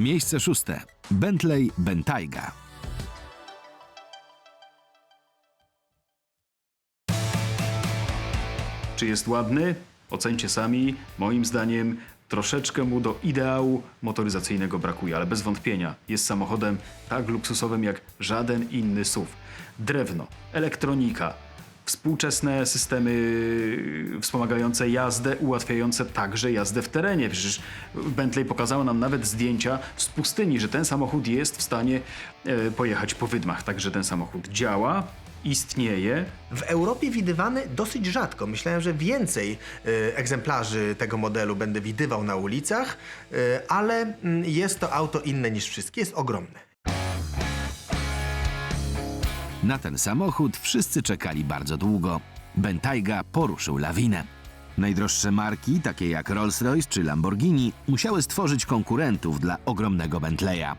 Miejsce szóste. Bentley Bentayga. Czy jest ładny? Ocencie sami. Moim zdaniem troszeczkę mu do ideału motoryzacyjnego brakuje, ale bez wątpienia jest samochodem tak luksusowym jak żaden inny SUV. Drewno, elektronika, współczesne systemy wspomagające jazdę, ułatwiające także jazdę w terenie. Przecież Bentley pokazało nam nawet zdjęcia z pustyni, że ten samochód jest w stanie e, pojechać po wydmach. Także ten samochód działa, istnieje, W Europie widywany dosyć rzadko. Myślałem, że więcej y, egzemplarzy tego modelu będę widywał na ulicach, y, ale mm, jest to auto inne niż wszystkie, jest ogromne. Na ten samochód wszyscy czekali bardzo długo. Bentayga poruszył lawinę. Najdroższe marki, takie jak Rolls-Royce czy Lamborghini, musiały stworzyć konkurentów dla ogromnego Bentleya.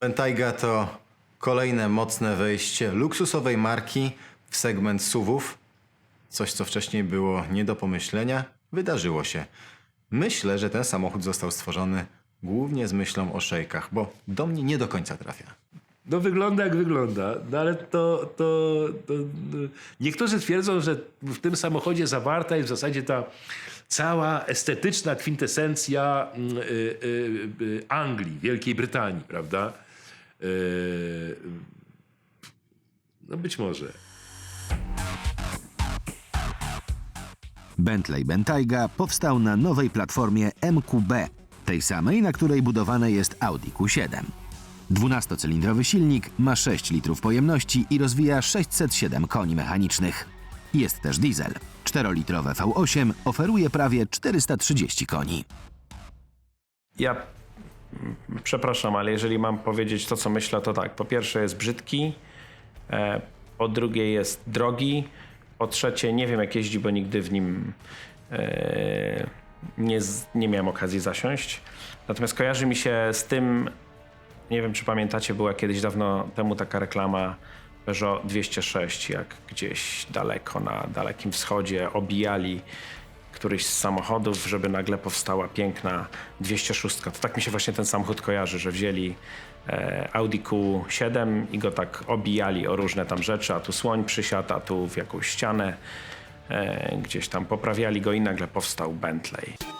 Bentayga to kolejne mocne wejście luksusowej marki w segment SUVów. Coś, co wcześniej było nie do pomyślenia, wydarzyło się. Myślę, że ten samochód został stworzony głównie z myślą o szejkach, bo do mnie nie do końca trafia. No wygląda jak wygląda, no ale to, to, to no, niektórzy twierdzą, że w tym samochodzie zawarta jest w zasadzie ta cała estetyczna kwintesencja mm, y, y, y, Anglii, Wielkiej Brytanii, prawda? Y, No być może. Bentley Bentayga powstał na nowej platformie MQB, tej samej, na której budowane jest Audi Q7. 12-cylindrowy silnik ma 6 litrów pojemności i rozwija 607 koni mechanicznych. Jest też diesel. 4-litrowe V8 oferuje prawie 430 koni. Ja przepraszam, ale jeżeli mam powiedzieć to, co myślę, to tak. Po pierwsze jest brzydki, e, po drugie jest drogi, po trzecie nie wiem jak jeździ, bo nigdy w nim e, nie, nie miałem okazji zasiąść. Natomiast kojarzy mi się z tym, nie wiem czy pamiętacie, była kiedyś dawno temu taka reklama Peugeot 206, jak gdzieś daleko na Dalekim Wschodzie obijali któryś z samochodów, żeby nagle powstała piękna 206. To tak mi się właśnie ten samochód kojarzy, że wzięli e, Audi Q7 i go tak obijali o różne tam rzeczy, a tu słoń przysiadł, a tu w jakąś ścianę. E, gdzieś tam poprawiali go i nagle powstał Bentley.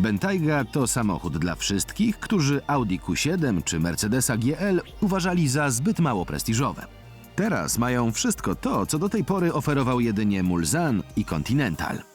Bentayga to samochód dla wszystkich, którzy Audi Q7 czy Mercedesa GL uważali za zbyt mało prestiżowe. Teraz mają wszystko to, co do tej pory oferował jedynie Mulsanne i Continental.